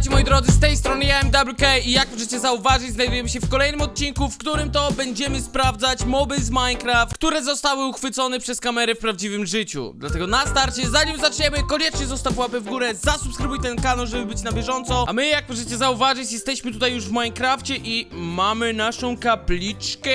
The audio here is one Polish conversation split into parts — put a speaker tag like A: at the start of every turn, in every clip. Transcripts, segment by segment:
A: Witajcie moi drodzy, z tej strony ja MWK i jak możecie zauważyć znajdujemy się w kolejnym odcinku, w którym to będziemy sprawdzać moby z Minecraft, które zostały uchwycone przez kamery w prawdziwym życiu. Dlatego na starcie, zanim zaczniemy, koniecznie zostaw łapę w górę, zasubskrybuj ten kanał, żeby być na bieżąco. A my jak możecie zauważyć, jesteśmy tutaj już w Minecrafcie i mamy naszą kapliczkę.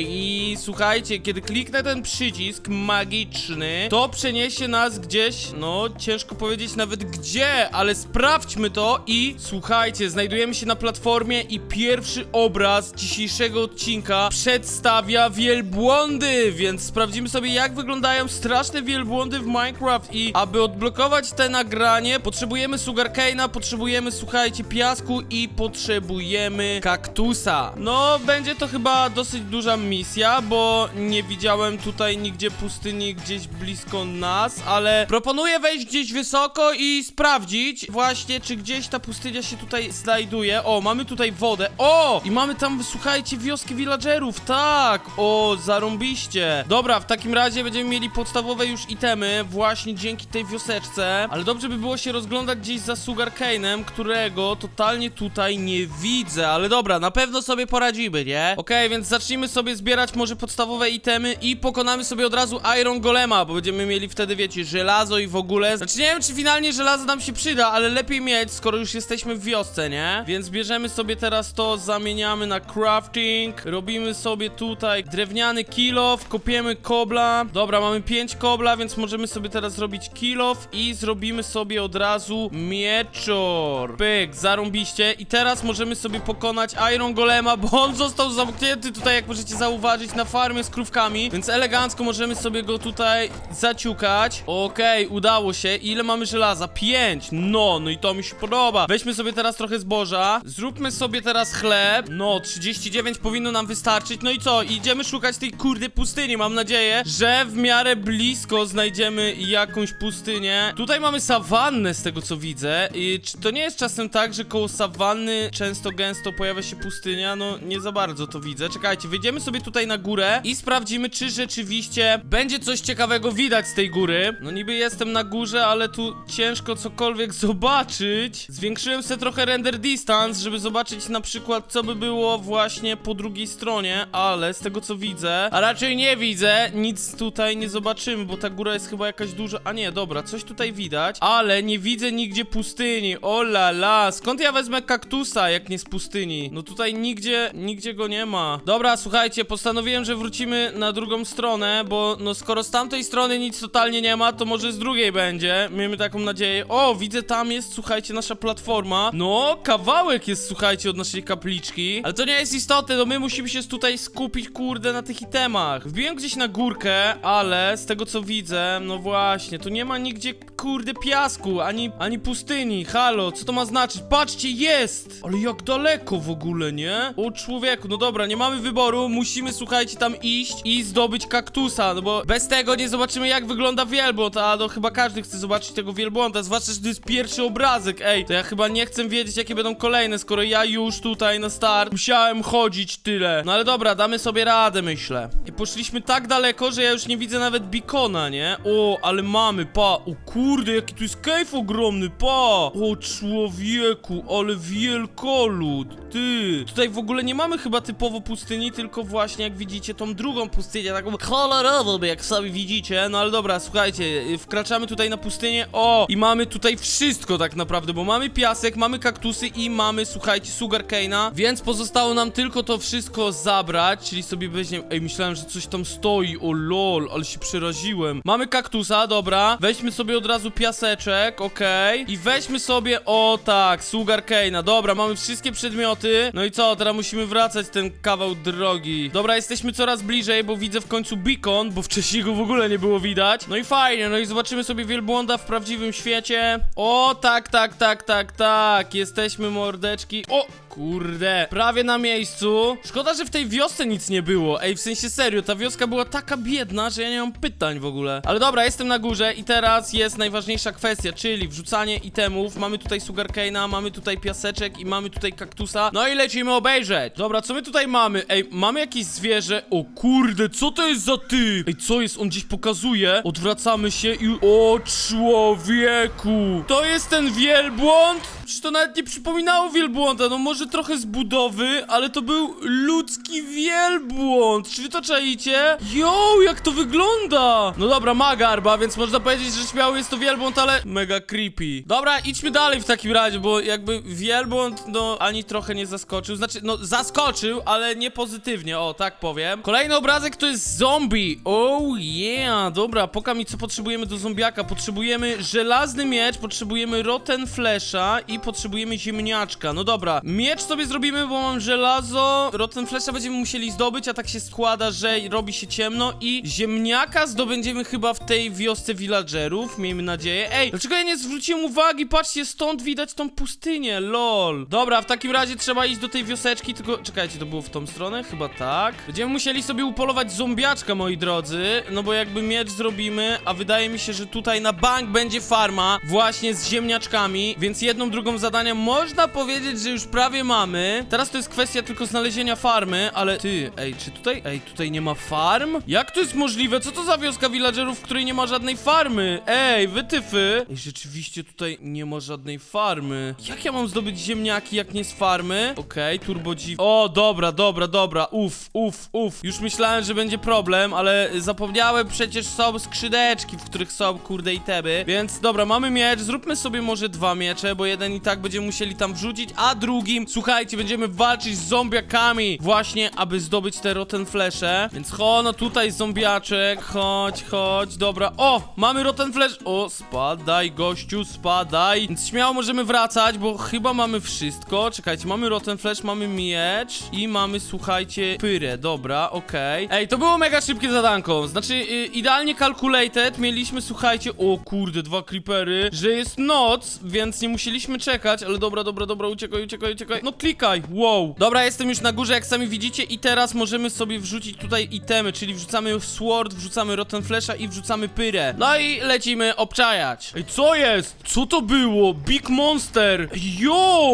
A: I słuchajcie, kiedy kliknę ten przycisk magiczny, to przeniesie nas gdzieś, no ciężko powiedzieć nawet gdzie, ale sprawdźmy to i słuchajcie, znajdujemy się na platformie i pierwszy obraz dzisiejszego odcinka przedstawia wielbłądy, więc sprawdzimy sobie jak wyglądają straszne wielbłądy w Minecraft i aby odblokować te nagranie potrzebujemy sugarcane'a, potrzebujemy słuchajcie piasku i potrzebujemy kaktusa. No będzie to chyba dosyć duża misja, bo nie widziałem tutaj nigdzie pustyni gdzieś blisko nas, ale proponuję wejść gdzieś wysoko i sprawdzić właśnie, czy gdzieś ta pustynia się tutaj znajduje. O, mamy tutaj wodę. O! I mamy tam, słuchajcie, wioski villagerów. Tak! O, zarąbiście. Dobra, w takim razie będziemy mieli podstawowe już itemy właśnie dzięki tej wioseczce. Ale dobrze by było się rozglądać gdzieś za sugarcane'em, którego totalnie tutaj nie widzę. Ale dobra, na pewno sobie poradzimy, nie? Okej, więc zacznijmy sobie zbierać może podstawowe itemy i pokonamy sobie od razu Iron Golema, bo będziemy mieli wtedy, wiecie, żelazo i w ogóle. Znaczy nie wiem, czy finalnie żelazo nam się przyda, ale lepiej mieć, skoro już jesteśmy w wiosce, nie? Więc bierzemy sobie teraz to, zamieniamy na crafting, robimy sobie tutaj drewniany kilof, kopiemy kobla. Dobra, mamy 5 kobla, więc możemy sobie teraz zrobić kilof i zrobimy sobie od razu mieczor. Pyk, zarąbiście. I teraz możemy sobie pokonać Iron Golema, bo on został zamknięty tutaj, jak możecie zauważyć, na farmie z krówkami, więc elegancko możemy sobie go tutaj zaciukać. Okej, udało się. Ile mamy żelaza? 5. No, no i to mi się podoba. Weźmy sobie teraz trochę zboża. Zróbmy sobie teraz chleb. No, 39 powinno nam wystarczyć. No i co? Idziemy szukać tej kurde pustyni. Mam nadzieję, że w miarę blisko znajdziemy jakąś pustynię. Tutaj mamy sawannę z tego co widzę. I czy to nie jest czasem tak, że koło sawanny często gęsto pojawia się pustynia? No, nie za bardzo to widzę. Czekajcie, wyjdziemy sobie tutaj na górę i sprawdzimy, czy rzeczywiście będzie coś ciekawego widać z tej góry. No niby jestem na górze, ale tu ciężko cokolwiek zobaczyć. Zwiększyłem sobie trochę render distance, żeby zobaczyć na przykład, co by było właśnie po drugiej stronie, ale z tego co widzę, a raczej nie widzę, nic tutaj nie zobaczymy, bo ta góra jest chyba jakaś duża. A nie, dobra, coś tutaj widać, ale nie widzę nigdzie pustyni. O la la, skąd ja wezmę kaktusa, jak nie z pustyni? No tutaj nigdzie, nigdzie go nie ma. Dobra, słuchajcie, postanowiłem, że wrócimy na drugą stronę, bo no skoro z tamtej strony nic totalnie nie ma, to może z drugiej będzie. Miejmy taką nadzieję. O, widzę tam jest, słuchajcie, nasza platforma. No, kawałek jest, słuchajcie, od naszej kapliczki. Ale to nie jest istotne, no my musimy się tutaj skupić, kurde, na tych itemach. Wbiłem gdzieś na górkę, ale z tego co widzę, no właśnie, tu nie ma nigdzie, kurde, piasku, ani, ani pustyni. Halo, co to ma znaczyć? Patrzcie, jest! Ale jak daleko w ogóle, nie? O człowieku, no dobra, nie mamy wyboru, musimy, słuchajcie, tam iść i zdobyć kaktusa, no bo bez tego nie zobaczymy, jak wygląda wielbłąd, a no chyba każdy chce zobaczyć tego wielbłąda, zwłaszcza, że to jest pierwszy obrazek, ej, to ja chyba nie chcę wiedzieć, jakie będą kolejne, skoro ja już tutaj na start musiałem chodzić tyle. No ale dobra, damy sobie radę, myślę. I poszliśmy tak daleko, że ja już nie widzę nawet bikona, nie? O, ale mamy, pa, o kurde, jaki tu jest cave ogromny, pa! O człowieku, ale wielkolud, ty! Tutaj w ogóle nie mamy chyba typowo pustyni, tylko właśnie jak widzicie tą drugą pustynię, taką kolorową, jak sami widzicie. No ale dobra, słuchajcie, y, wkraczamy tutaj na pustynię, o! I mamy tutaj wszystko tak naprawdę, bo mamy piasek, mamy kaktusy i mamy, słuchajcie, sugarcane'a, więc pozostało nam tylko to wszystko zabrać, czyli sobie weźmiemy... Ej, myślałem, że coś tam stoi, o lol, ale się przeraziłem. Mamy kaktusa, dobra, weźmy sobie od razu piaseczek, okej, i weźmy sobie, o tak, sugarcane'a, dobra, mamy wszystkie przedmioty, no i co, teraz musimy wracać ten kawał drogi. Dobra, jesteśmy coraz bliżej, bo widzę w końcu beacon, bo wcześniej go w ogóle nie było widać. No i fajnie, no i zobaczymy sobie wielbłąda w prawdziwym świecie. O, tak, tak, tak, tak, tak, jesteśmy mordeczki. O, kurde, prawie na miejscu. Szkoda, że w tej wiosce nic nie było. Ej, w sensie serio, ta wioska była taka biedna, że ja nie mam pytań w ogóle. Ale dobra, jestem na górze i teraz jest najważniejsza kwestia, czyli wrzucanie itemów. Mamy tutaj sugarcane'a, mamy tutaj piaseczek i mamy tutaj kaktusa. No i lecimy obejrzeć. Dobra, co my tutaj mamy? Ej, mamy jakieś zwierzę. O kurde, co to jest za typ? Ej, co jest? On gdzieś pokazuje. Odwracamy się i... O człowieku! To jest ten wielbłąd? Przecież to nawet nie przypominało wielbłąda, no może trochę z budowy, ale to był ludzki wielbłąd. Czy wy to czaicie? Jo, jak to wygląda! No dobra, ma garba, więc można powiedzieć, że śmiało jest to wielbłąd, ale mega creepy. Dobra, idźmy dalej w takim razie, bo jakby wielbłąd, no ani trochę nie zaskoczył. Znaczy, no zaskoczył, ale nie pozytywnie, o tak powiem. Kolejny obrazek to jest zombie. Oh yeah, dobra, poka mi co potrzebujemy do zombiaka. Potrzebujemy żelazny miecz, potrzebujemy rotten flesza i potrzebujemy ziemniaczka. No dobra, miecz sobie zrobimy, bo mam żelazo. Rotten flesza będziemy musieli zdobyć, a tak się składa, że robi się ciemno i ziemniaka zdobędziemy chyba w tej wiosce villagerów, miejmy nadzieję. Ej, dlaczego ja nie zwróciłem uwagi? Patrzcie, stąd widać tą pustynię, lol. Dobra, w takim razie trzeba iść do tej wioseczki, tylko czekajcie, to było w tą stronę? Chyba tak. Będziemy musieli sobie upolować zombiaczka, moi drodzy, no bo jakby miecz zrobimy, a wydaje mi się, że tutaj na bank będzie farma właśnie z ziemniaczkami, więc jedną, drugą zadania można powiedzieć, że już prawie mamy. Teraz to jest kwestia tylko znalezienia farmy, ale ty, ej, czy tutaj, ej, tutaj nie ma farm? Jak to jest możliwe? Co to za wioska villagerów, w której nie ma żadnej farmy? Ej, wytyfy! Ej, rzeczywiście tutaj nie ma żadnej farmy. Jak ja mam zdobyć ziemniaki, jak nie z farmy? Okej, turbo dziw... O, dobra, dobra, dobra, uf, uf, uf. Już myślałem, że będzie problem, ale zapomniałem, przecież są skrzydeczki, w których są, kurde, itemy. Więc dobra, mamy miecz, zróbmy sobie może dwa miecze, bo jeden i tak będziemy musieli tam wrzucić, a drugim, słuchajcie, będziemy walczyć z zombiakami właśnie, aby zdobyć te rotten flesze. Więc ho, no tutaj zombiaczek, chodź, chodź, dobra. O, mamy rotten flash. O, spadaj, gościu, spadaj. Więc śmiało możemy wracać, bo chyba mamy wszystko. Czekajcie, mamy rotten flash, mamy miecz i mamy, słuchajcie, pyrę, dobra, okej. Ej, to było mega szybkie zadanko. Znaczy, y, idealnie calculated. Mieliśmy, słuchajcie, o kurde, dwa creepery, że jest noc, więc nie musieliśmy czekać, ale dobra, dobra, dobra, uciekaj, uciekaj, uciekaj. No klikaj, wow. Dobra, jestem już na górze, jak sami widzicie i teraz możemy sobie wrzucić tutaj itemy, czyli wrzucamy sword, wrzucamy rotten flesha i wrzucamy pyrę. No i lecimy obczajać. Ej, co jest? Co to było? Big monster. Yo!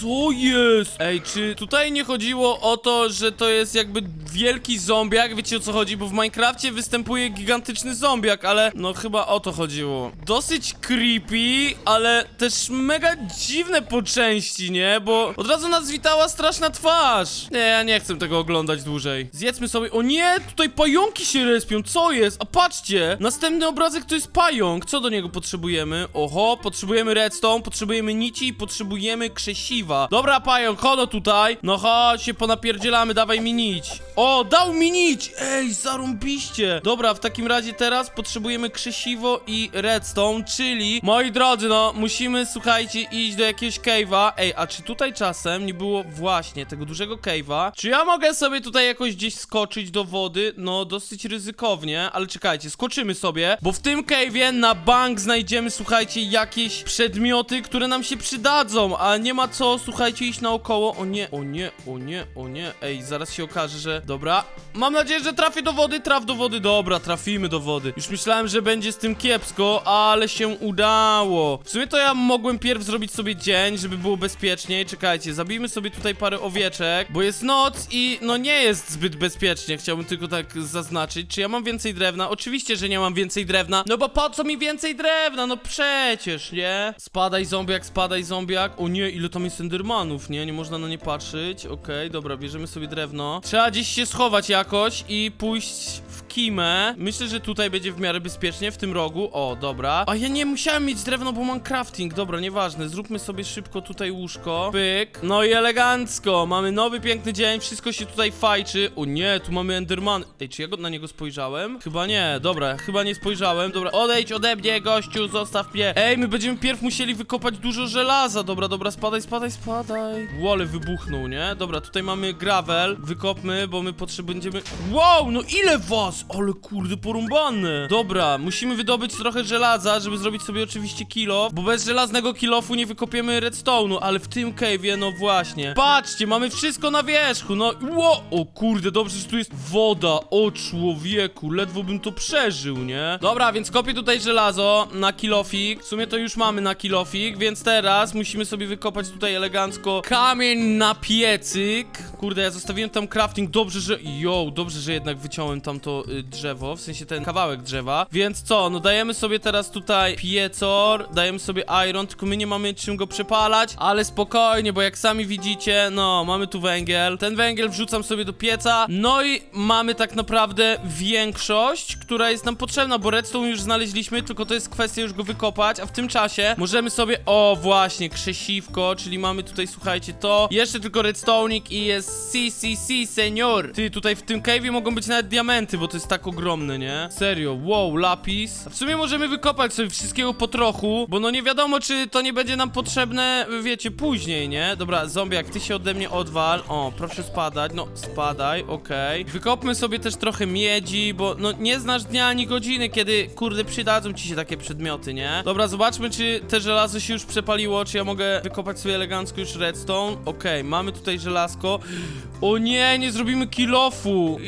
A: Co jest? Ej, czy tutaj nie chodziło o to, że to jest jakby wielki zombiak? Wiecie o co chodzi? Bo w Minecrafcie występuje gigantyczny zombiak, ale no chyba o to chodziło. Dosyć creepy, ale też mega dziwne po części, nie? Bo od razu nas witała straszna twarz. Nie, ja nie chcę tego oglądać dłużej. Zjedzmy sobie. O nie, tutaj pająki się respią. Co jest? A patrzcie! Następny obrazek to jest pająk. Co do niego potrzebujemy? Oho, potrzebujemy redstone, potrzebujemy nici i potrzebujemy krzesiwa. Dobra, pająk, chodo tutaj. No chodź się ponapierdzielamy, dawaj mi nić. O, dał mi nić! Ej, zarąbiście! Dobra, w takim razie teraz potrzebujemy krzesiwo i redstone, czyli, moi drodzy, no, musimy, słuchajcie, iść do jakiegoś cave'a. Ej, a czy tutaj czasem nie było właśnie tego dużego cave'a? Czy ja mogę sobie tutaj jakoś gdzieś skoczyć do wody? No, dosyć ryzykownie, ale czekajcie, skoczymy sobie, bo w tym cave'ie na bank znajdziemy, słuchajcie, jakieś przedmioty, które nam się przydadzą, a nie ma co, słuchajcie, iść naokoło. O nie, o nie, o nie, o nie. Ej, zaraz się okaże, że... Dobra. Mam nadzieję, że trafię do wody, traf do wody. Dobra, trafimy do wody. Już myślałem, że będzie z tym kiepsko, ale się udało. W sumie to ja mogłem pierw zrobić sobie dzień, żeby było bezpieczniej. Czekajcie, zabijmy sobie tutaj parę owieczek, bo jest noc i no nie jest zbyt bezpiecznie. Chciałbym tylko tak zaznaczyć. Czy ja mam więcej drewna? Oczywiście, że nie mam więcej drewna. No bo po co mi więcej drewna? No przecież, nie? Spadaj zombiak, spadaj zombiak. O nie, ile tam jest endermanów, nie? Nie można na nie patrzeć. Okej, dobra, bierzemy sobie drewno. Trzeba gdzieś się schować jakoś i pójść Myślę, że tutaj będzie w miarę bezpiecznie, w tym rogu. O, dobra. A ja nie musiałem mieć drewno, bo mam crafting. Dobra, nieważne. Zróbmy sobie szybko tutaj łóżko. Pyk. No i elegancko. Mamy nowy, piękny dzień. Wszystko się tutaj fajczy. O nie, tu mamy enderman. Ej, czy ja go, na niego spojrzałem? Chyba nie. Dobra, chyba nie spojrzałem. Dobra, odejdź ode mnie, gościu, zostaw mnie. Ej, my będziemy pierw musieli wykopać dużo żelaza. Dobra, dobra, spadaj, spadaj, spadaj. Wole wybuchnął, nie? Dobra, tutaj mamy gravel. Wykopmy, bo my potrzebujemy... Wow, no ile was? Ale kurde, porąbane. Dobra, musimy wydobyć trochę żelaza, żeby zrobić sobie oczywiście kilo, bo bez żelaznego kilofu nie wykopiemy redstone'u, ale w tym cave'ie no właśnie. Patrzcie, mamy wszystko na wierzchu, no ło, o kurde, dobrze, że tu jest woda, o człowieku, ledwo bym to przeżył, nie? Dobra, więc kopię tutaj żelazo na kilofik, w sumie to już mamy na kilofik, więc teraz musimy sobie wykopać tutaj elegancko kamień na piecyk. Kurde, ja zostawiłem tam crafting, dobrze, że, yo, dobrze, że jednak wyciąłem tam to drzewo, w sensie ten kawałek drzewa, więc co, no dajemy sobie teraz tutaj piecor, dajemy sobie iron, tylko my nie mamy czym go przepalać, ale spokojnie, bo jak sami widzicie, no, mamy tu węgiel, ten węgiel wrzucam sobie do pieca, no i mamy tak naprawdę większość, która jest nam potrzebna, bo redstone już znaleźliśmy, tylko to jest kwestia już go wykopać, a w tym czasie możemy sobie, o właśnie, krzesiwko, czyli mamy tutaj, słuchajcie, to, jeszcze tylko redstone'ik i jest si, senior. Ty, tutaj w tym cave'ie mogą być nawet diamenty, bo to jest tak ogromne, nie? Serio, wow, lapis. A w sumie możemy wykopać sobie wszystkiego po trochu, bo no nie wiadomo, czy to nie będzie nam potrzebne, wiecie, później, nie? Dobra, zombiak, ty się ode mnie odwal. O, proszę spadać, no, spadaj, okej. Wykopmy sobie też trochę miedzi, bo no nie znasz dnia ani godziny, kiedy, kurde, przydadzą ci się takie przedmioty, nie? Dobra, zobaczmy, czy te żelazo się już przepaliło, czy ja mogę wykopać sobie elegancko już redstone. Okej, mamy tutaj żelazko. O nie, nie zrobimy kilofu.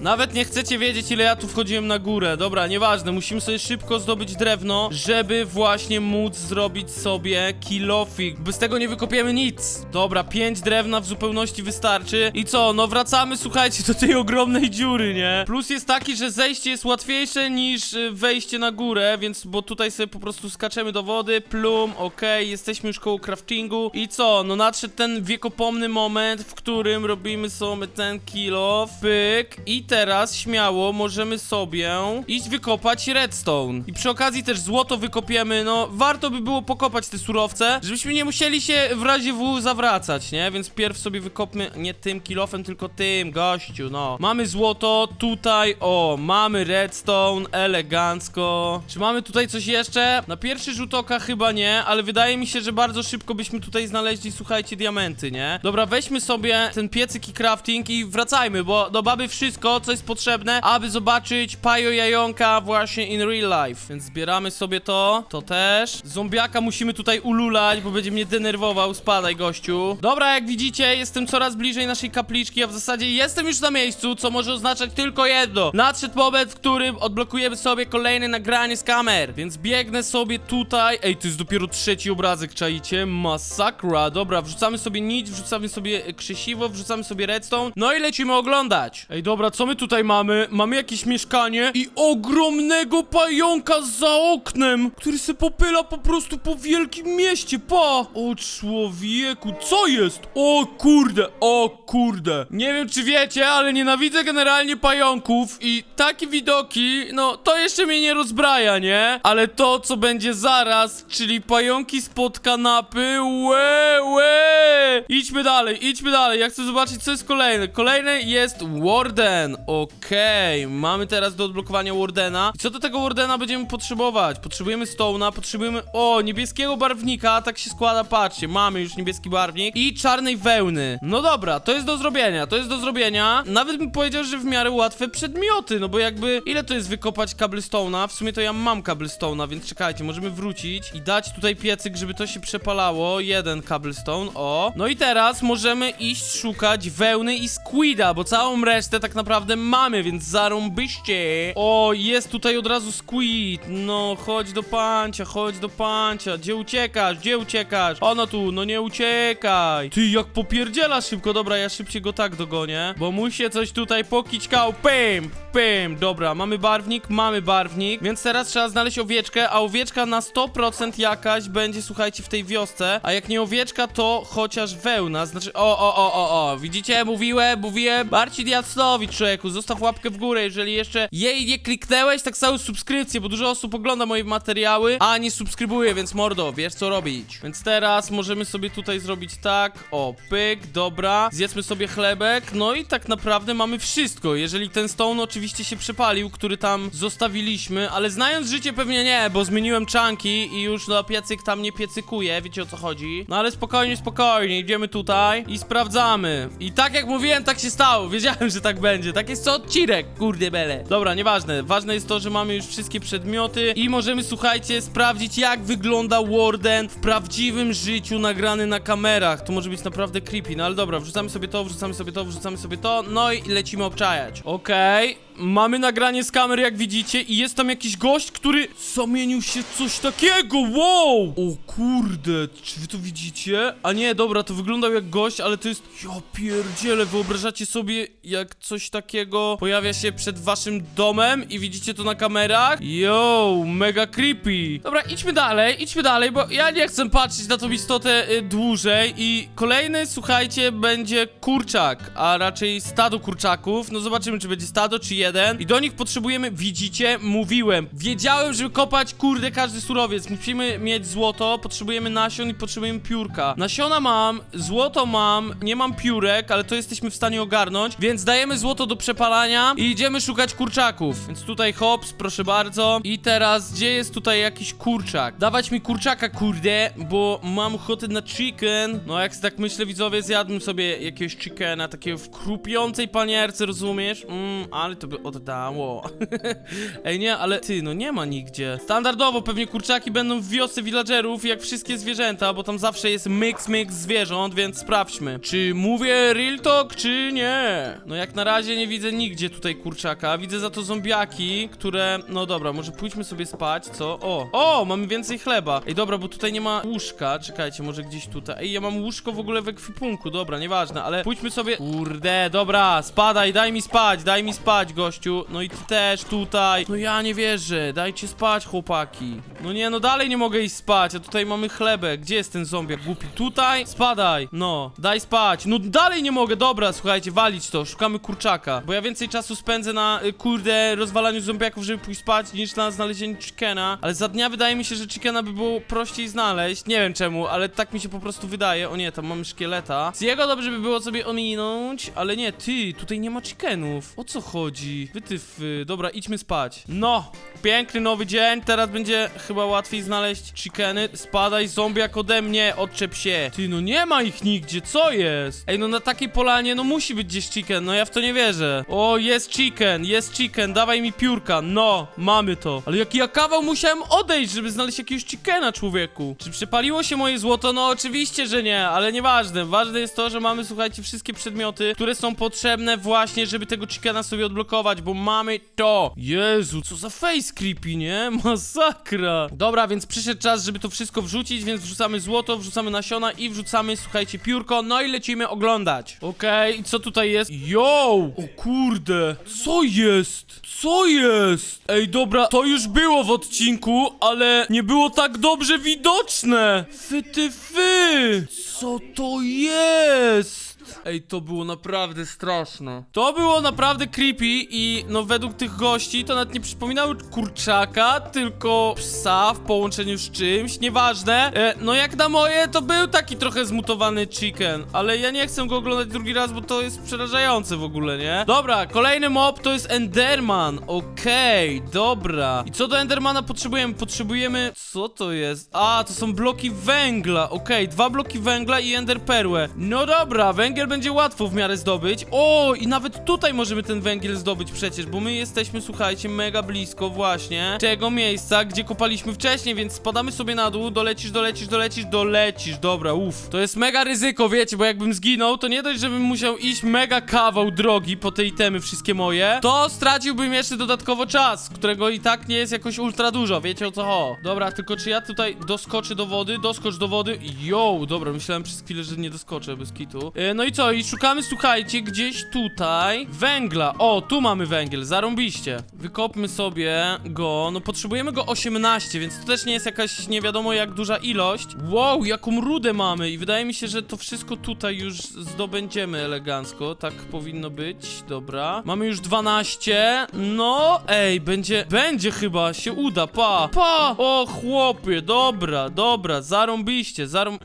A: Nawet nie chcecie wiedzieć, ile ja tu wchodziłem na górę. Dobra, nieważne, musimy sobie szybko zdobyć drewno, żeby właśnie móc zrobić sobie kilofik. Bez tego nie wykopiemy nic. Dobra, pięć drewna w zupełności wystarczy. I co, no wracamy, słuchajcie, do tej ogromnej dziury, nie? Plus jest taki, że zejście jest łatwiejsze niż y, wejście na górę, więc, bo tutaj sobie po prostu skaczemy do wody, plum, okej, jesteśmy już koło craftingu. I co, no nadszedł ten wiekopomny moment, w którym robimy sobie ten kilo, pyk. I teraz śmiało możemy sobie iść wykopać redstone. I przy okazji też złoto wykopiemy, no warto by było pokopać te surowce, żebyśmy nie musieli się w razie W zawracać, nie? Więc pierw sobie wykopmy nie tym kilofem, tylko tym, gościu, no. Mamy złoto, tutaj, o, mamy redstone, elegancko. Czy mamy tutaj coś jeszcze? Na pierwszy rzut oka chyba nie, ale wydaje mi się, że bardzo szybko byśmy tutaj znaleźli, słuchajcie, diamenty, nie? Dobra, weźmy sobie ten piecyk i crafting i wracajmy, bo do baby wszystko, co jest potrzebne, aby zobaczyć pajo jajonka właśnie in real life. Więc zbieramy sobie to, to też. Zombiaka musimy tutaj ululać, bo będzie mnie denerwował. Spadaj, gościu. Dobra, jak widzicie, jestem coraz bliżej naszej kapliczki, a w zasadzie jestem już na miejscu, co może oznaczać tylko jedno. Nadszedł moment, w którym odblokujemy sobie kolejne nagranie z kamer. Więc biegnę sobie tutaj. Ej, to jest dopiero trzeci obrazek, czaicie? Masakra. Dobra, wrzucamy sobie nic, wrzucamy sobie e, krzesiwo, wrzucamy sobie redstone. No i lecimy oglądać. Ej, dobra, co my tutaj mamy? Mamy jakieś mieszkanie i ogromnego pająka za oknem, który se popyla po prostu po wielkim mieście. Pa! O człowieku, co jest? O kurde, o kurde. Nie wiem, czy wiecie, ale nienawidzę generalnie pająków i takie widoki, no to jeszcze mnie nie rozbraja, nie? Ale to, co będzie zaraz, czyli pająki spod kanapy, łe, łe. Idźmy dalej, idźmy dalej. Ja chcę zobaczyć, co jest kolejne. Kolejny jest Warden. Okej, mamy teraz do odblokowania Wardena. I co do tego Wardena będziemy potrzebować? Potrzebujemy Stone'a, potrzebujemy, o, niebieskiego barwnika, tak się składa, patrzcie, mamy już niebieski barwnik i czarnej wełny. No dobra, to jest do zrobienia, to jest do zrobienia. Nawet bym powiedział, że w miarę łatwe przedmioty, no bo jakby, ile to jest wykopać cobblestone'a? W sumie to ja mam cobblestone'a, więc czekajcie, możemy wrócić i dać tutaj piecyk, żeby to się przepalało. Jeden cobblestone, o. No i teraz możemy iść szukać wełny i squida, bo całą resztę tak naprawdę mamy, więc zarąbyście. O, jest tutaj od razu squid. No, chodź do pancia, chodź do pancia. Gdzie uciekasz? Gdzie uciekasz? Ono tu, no nie uciekaj. Ty, jak popierdziela szybko. Dobra, ja szybciej go tak dogonię, bo mu się coś tutaj pokićkał. Pym, pym. Dobra, mamy barwnik, mamy barwnik, więc teraz trzeba znaleźć owieczkę, a owieczka na 100% jakaś będzie, słuchajcie, w tej wiosce, a jak nie owieczka, to chociaż wełna, znaczy, o, o, o, o, o, widzicie, mówiłem, mówiłem, Marcin Jacnowicz, człowieku, zostaw łapkę w górę, jeżeli jeszcze jej nie kliknęłeś, tak samo subskrypcję, bo dużo osób ogląda moje materiały, a nie subskrybuje, więc mordo, wiesz co robić. Więc teraz możemy sobie tutaj zrobić tak, o, pyk, dobra, zjedzmy sobie chlebek, no i tak naprawdę mamy wszystko, jeżeli ten stone oczywiście się przepalił, który tam zostawiliśmy, ale znając życie pewnie nie, bo zmieniłem czanki i już no piecyk tam nie piecykuje, wiecie o co chodzi. No ale spokojnie, spokojnie, idziemy tutaj i sprawdzamy. I tak jak mówiłem, tak się stało, wiedziałem, że tak będzie, tak jest co odcinek, kurde bele. Dobra, nieważne, ważne jest to, że mamy już wszystkie przedmioty i możemy, słuchajcie, sprawdzić jak wygląda Warden w prawdziwym życiu nagrany na kamerach. To może być naprawdę creepy, no ale dobra, wrzucamy sobie to, wrzucamy sobie to, wrzucamy sobie to, no i lecimy obczajać. Okej. Mamy nagranie z kamer, jak widzicie, i jest tam jakiś gość, który zamienił się coś takiego. Wow! O kurde, czy wy to widzicie? A nie, dobra, to wyglądał jak gość, ale to jest. Ja pierdziele, wyobrażacie sobie, jak coś takiego pojawia się przed waszym domem i widzicie to na kamerach? Yo, mega creepy. Dobra, idźmy dalej, idźmy dalej, bo ja nie chcę patrzeć na tą istotę y, dłużej. I kolejny, słuchajcie, będzie kurczak, a raczej stado kurczaków. No zobaczymy, czy będzie stado, czy jeden. I do nich potrzebujemy, widzicie, mówiłem. Wiedziałem, żeby kopać, kurde, każdy surowiec. Musimy mieć złoto, potrzebujemy nasion i potrzebujemy piórka. Nasiona mam, złoto mam, nie mam piórek, ale to jesteśmy w stanie ogarnąć, więc dajemy złoto do przepalania i idziemy szukać kurczaków. Więc tutaj hops, proszę bardzo. I teraz, gdzie jest tutaj jakiś kurczak? Dawać mi kurczaka, kurde, bo mam ochotę na chicken. No jak tak myślę, widzowie, zjadłbym sobie jakiegoś chickena, takiego w krupiącej panierce, rozumiesz? Mmm, ale to by oddało. Ej, nie, ale ty, no nie ma nigdzie. Standardowo pewnie kurczaki będą w wiosce villagerów, jak wszystkie zwierzęta, bo tam zawsze jest mix, mix zwierząt, więc sprawdźmy. Czy mówię real talk, czy nie? No jak na razie nie widzę nigdzie tutaj kurczaka. Widzę za to zombiaki, które... No dobra, może pójdźmy sobie spać, co? O, o, mamy więcej chleba. Ej, dobra, bo tutaj nie ma łóżka. Czekajcie, może gdzieś tutaj. Ej, ja mam łóżko w ogóle w ekwipunku, dobra, nieważne, ale pójdźmy sobie... Kurde, dobra, spadaj, daj mi spać, daj mi spać, gościu. No i ty też tutaj. No ja nie wierzę, dajcie spać, chłopaki. No nie, no dalej nie mogę iść spać, a tutaj mamy chlebek. Gdzie jest ten zombiak głupi? Tutaj? Spadaj. No, daj spać. No dalej nie mogę, dobra, słuchajcie, walić to. Szukamy kurczaka. Bo ja więcej czasu spędzę na, y, kurde, rozwalaniu zombiaków, żeby pójść spać, niż na znalezieniu chickena. Ale za dnia wydaje mi się, że chickena by było prościej znaleźć. Nie wiem czemu, ale tak mi się po prostu wydaje. O nie, tam mamy szkieleta. Z jego dobrze by było sobie ominąć, ale nie, ty, tutaj nie ma chickenów. O co chodzi? Wytyfy. Dobra, idźmy spać. No, piękny nowy dzień. Teraz będzie chyba łatwiej znaleźć chickeny. Spadaj, zombiak ode mnie, odczep się. Ty, no nie ma ich nigdzie, co jest? Ej, no na takiej polanie, no musi być gdzieś chicken, no ja w to nie wierzę. O, jest chicken, jest chicken, dawaj mi piórka. No, mamy to. Ale jaki ja kawał musiałem odejść, żeby znaleźć jakiegoś chickena, człowieku. Czy przepaliło się moje złoto? No oczywiście, że nie, ale nieważne. Ważne jest to, że mamy, słuchajcie, wszystkie przedmioty, które są potrzebne właśnie, żeby tego chickena sobie odblokować, bo mamy to. Jezu, co za face creepy, nie? Masakra. Dobra, więc przyszedł czas, żeby to wszystko wrzucić, więc wrzucamy złoto, wrzucamy nasiona i wrzucamy, słuchajcie, piórko, no i lecimy oglądać. Okej, i co tutaj jest? Yo! O kurde, co jest? Co jest? Ej, dobra, to już było w odcinku, ale nie było tak dobrze widoczne. Fy ty fy! Co to jest? Ej, to było naprawdę straszne. To było naprawdę creepy i no według tych gości to nawet nie przypominały kurczaka, tylko psa w połączeniu z czymś, nieważne. E, no jak na moje, to był taki trochę zmutowany chicken, ale ja nie chcę go oglądać drugi raz, bo to jest przerażające w ogóle, nie? Dobra, kolejny mob to jest Enderman. Okej, dobra. I co do Endermana potrzebujemy? Potrzebujemy... Co to jest? A, to są bloki węgla. Okej, dwa bloki węgla i enderperłę. No dobra, węgiel będzie łatwo w miarę zdobyć. O, i nawet tutaj możemy ten węgiel zdobyć przecież, bo my jesteśmy, słuchajcie, mega blisko właśnie tego miejsca, gdzie kopaliśmy wcześniej, więc spadamy sobie na dół, dolecisz, dolecisz, dolecisz, dolecisz. Dobra, uff. To jest mega ryzyko, wiecie, bo jakbym zginął, to nie dość, żebym musiał iść mega kawał drogi po te itemy wszystkie moje, to straciłbym jeszcze dodatkowo czas, którego i tak nie jest jakoś ultra dużo, wiecie o co ho. Dobra, tylko czy ja tutaj doskoczę do wody? Doskocz do wody. Yo, dobra, myślałem przez chwilę, że nie doskoczę bez kitu. E, no i co? I szukamy, słuchajcie, gdzieś tutaj węgla. O, tu mamy węgiel, zarąbiście. Wykopmy sobie go. No potrzebujemy go 18, więc to też nie jest jakaś nie wiadomo jak duża ilość. Wow, jaką rudę mamy i wydaje mi się, że to wszystko tutaj już zdobędziemy elegancko. Tak powinno być, dobra. Mamy już 12. No, ej, będzie, będzie chyba, się uda, pa. Pa! O, chłopie, dobra, dobra, zarąbiście, zarą...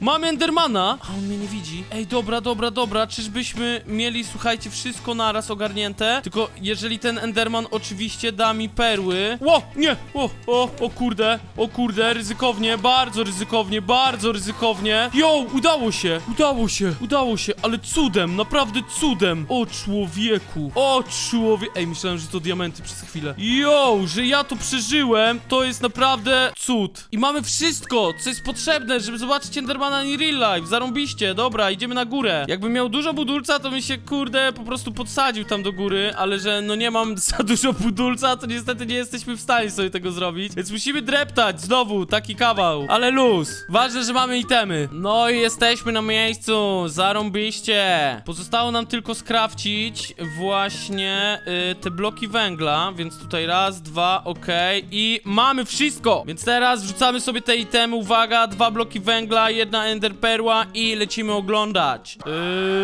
A: Mam Endermana! A on mnie nie widzi. Ej, dobra, dobra, dobra, czyżbyśmy mieli, słuchajcie, wszystko naraz ogarnięte? Tylko jeżeli ten Enderman oczywiście da mi perły... Ło, nie, o, o, o kurde, o kurde, ryzykownie, bardzo ryzykownie, bardzo ryzykownie. Jo, udało się, udało się, udało się, ale cudem, naprawdę cudem. O człowieku, o człowiek... Ej, myślałem, że to diamenty przez chwilę. Jo, że ja to przeżyłem, to jest naprawdę cud. I mamy wszystko, co jest potrzebne, żeby zobaczyć Endermana in real life. Zarąbiście, dobra, idziemy na górę. Jakbym miał dużo budulca, to bym się, kurde, po prostu podsadził tam do góry, ale że no nie mam za dużo budulca, to niestety nie jesteśmy w stanie sobie tego zrobić. Więc musimy dreptać znowu, taki kawał. Ale luz. Ważne, że mamy itemy. No i jesteśmy na miejscu, zarąbiście. Pozostało nam tylko skrawcić właśnie y, te bloki węgla, więc tutaj raz, dwa, okej. I mamy wszystko! Więc teraz wrzucamy sobie te itemy, uwaga, dwa bloki węgla, jedna ender perła i lecimy oglądać. Yy,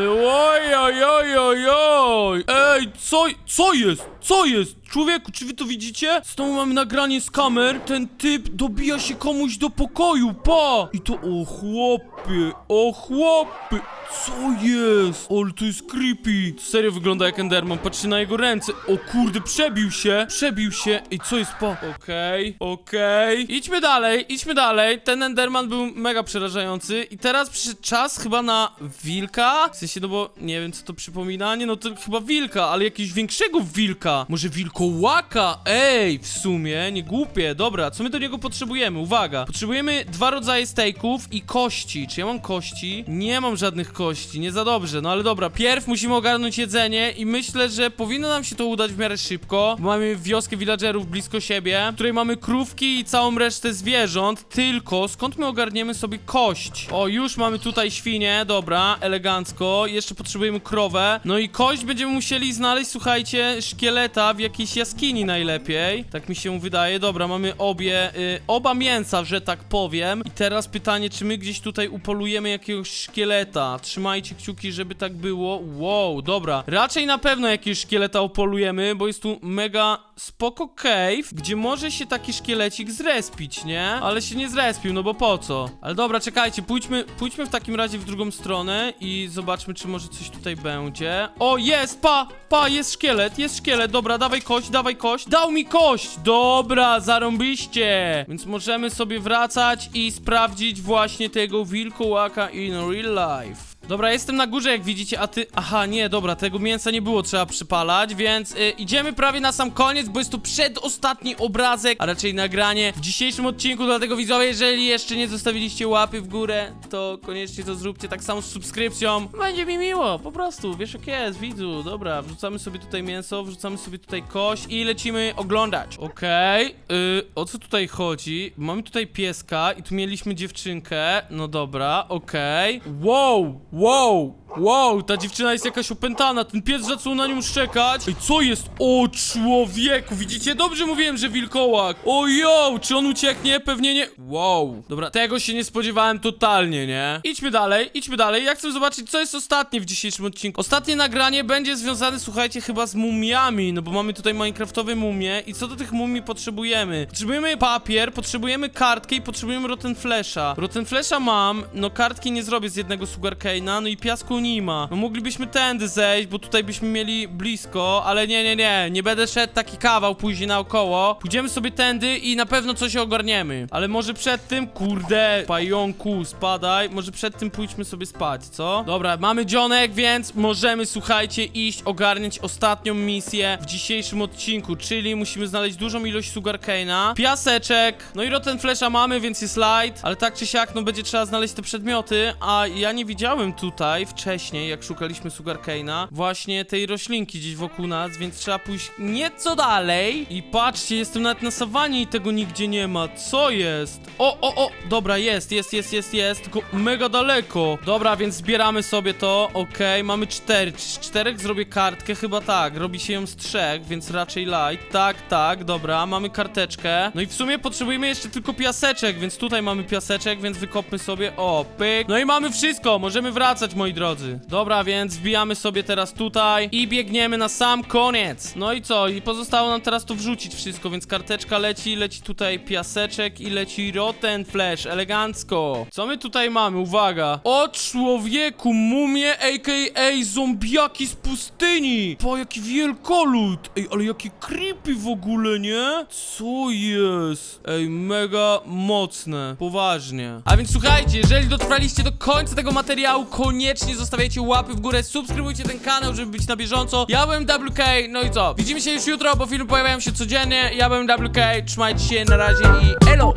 A: oj, oj, oj, oj, oj. Ej, co, co jest? Co jest? Człowieku, czy wy to widzicie? Znowu mamy nagranie z kamer. Ten typ dobija się komuś do pokoju, pa! I to, o chłopie, o chłopie. Co jest? Ale to jest creepy. Serio wygląda jak Enderman, patrzcie na jego ręce. O kurde, przebił się, przebił się. I co jest pa? Okej, okej. Idźmy dalej, idźmy dalej. Ten Enderman był mega przerażający. I teraz przyszedł czas chyba na wilka. W sensie, no bo nie wiem, co to przypomina. Nie, no to chyba wilka, ale jakiegoś większego wilka. Może wilkołaka? Ej, w sumie, nie głupie. Dobra, co my do niego potrzebujemy? Uwaga. Potrzebujemy dwa rodzaje steaków i kości. Czy ja mam kości? Nie mam żadnych kości, nie za dobrze. No ale dobra, pierw musimy ogarnąć jedzenie i myślę, że powinno nam się to udać w miarę szybko. Bo mamy wioskę villagerów blisko siebie, w której mamy krówki i całą resztę zwierząt. Tylko skąd my ogarniemy sobie kość? O, już mamy tutaj świnię, dobra, elegancko. Jeszcze potrzebujemy krowę. No i kość będziemy musieli znaleźć, słuchajcie, szkieleta w jakiejś jaskini najlepiej. Tak mi się wydaje. Dobra, mamy obie, y, oba mięsa, że tak powiem. I teraz pytanie, czy my gdzieś tutaj upolujemy jakiegoś szkieleta? Trzymajcie kciuki, żeby tak było. Wow, dobra. Raczej na pewno jakiegoś szkieleta upolujemy, bo jest tu mega spoko cave, gdzie może się taki szkielecik zrespić, nie? Ale się nie zrespił, no bo po co? Ale dobra, czekajcie, pójdźmy, pójdźmy w takim razie w drugą stronę i zobaczmy, czy może coś tutaj będzie. O, jest, pa, pa, jest szkielet, jest szkielet, dobra, dawaj kość, dawaj kość. Dał mi kość, dobra, zarąbiście. Więc możemy sobie wracać i sprawdzić właśnie tego wilkołaka in real life. Dobra, jestem na górze, jak widzicie, a ty... Aha, nie, dobra, tego mięsa nie było trzeba przypalać, więc y, idziemy prawie na sam koniec, bo jest to przedostatni obrazek, a raczej nagranie w dzisiejszym odcinku, dlatego widzowie, jeżeli jeszcze nie zostawiliście łapy w górę, to koniecznie to zróbcie, tak samo z subskrypcją. Będzie mi miło, po prostu, wiesz jak jest, widzu, dobra, wrzucamy sobie tutaj mięso, wrzucamy sobie tutaj kość i lecimy oglądać. Okej, y, o co tutaj chodzi? Mamy tutaj pieska i tu mieliśmy dziewczynkę, no dobra, okej. Wow, wow, wow, ta dziewczyna jest jakaś opętana, ten pies zaczął na nią szczekać. Ej, co jest? O człowieku, widzicie? Dobrze mówiłem, że wilkołak. O czy on ucieknie? Pewnie nie. Wow, dobra, tego się nie spodziewałem totalnie, nie? Idźmy dalej, idźmy dalej. Ja chcę zobaczyć, co jest ostatnie w dzisiejszym odcinku. Ostatnie nagranie będzie związane, słuchajcie, chyba z mumiami, no bo mamy tutaj minecraftowe mumie i co do tych mumii potrzebujemy? Potrzebujemy papier, potrzebujemy kartkę i potrzebujemy rotten flesha. Rotten flesha mam, no kartki nie zrobię z jednego sugarcane'a, no i piasku No moglibyśmy tędy zejść, bo tutaj byśmy mieli blisko, ale nie, nie, nie, nie będę szedł taki kawał później naokoło. Pójdziemy sobie tędy i na pewno coś ogarniemy. Ale może przed tym, kurde, pająku, spadaj, może przed tym pójdźmy sobie spać, co? Dobra, mamy dzionek, więc możemy, słuchajcie, iść ogarniać ostatnią misję w dzisiejszym odcinku, czyli musimy znaleźć dużą ilość sugarcane'a, piaseczek, no i rotten flesha mamy, więc jest light, ale tak czy siak, no będzie trzeba znaleźć te przedmioty, a ja nie widziałem tutaj wcześniej, jak szukaliśmy sugarcane'a, właśnie tej roślinki gdzieś wokół nas, więc trzeba pójść nieco dalej. I patrzcie, jestem nawet na sawanie i tego nigdzie nie ma, co jest? O, o, o, dobra, jest, jest, jest, jest, jest, tylko mega daleko. Dobra, więc zbieramy sobie to, okej, mamy cztery, z czterech zrobię kartkę? Chyba tak, robi się ją z trzech, więc raczej light, tak, tak, dobra, mamy karteczkę, no i w sumie potrzebujemy jeszcze tylko piaseczek, więc tutaj mamy piaseczek, więc wykopmy sobie, o, pyk, no i mamy wszystko, możemy wracać, moi drodzy. Razy. Dobra, więc wbijamy sobie teraz tutaj i biegniemy na sam koniec. No i co? I pozostało nam teraz tu wrzucić wszystko, więc karteczka leci, leci tutaj piaseczek i leci rotten flash, elegancko. Co my tutaj mamy? Uwaga. O człowieku, mumie, a.k.a. zombiaki z pustyni. Po jaki wielkolud. Ej, ale jaki creepy w ogóle, nie? Co jest? Ej, mega mocne. Poważnie. A więc słuchajcie, jeżeli dotrwaliście do końca tego materiału, koniecznie zostawiajcie łapy w górę, subskrybujcie ten kanał, żeby być na bieżąco. Ja byłem WK, no i co? Widzimy się już jutro, bo filmy pojawiają się codziennie. Ja byłem WK, trzymajcie się, na razie i elo!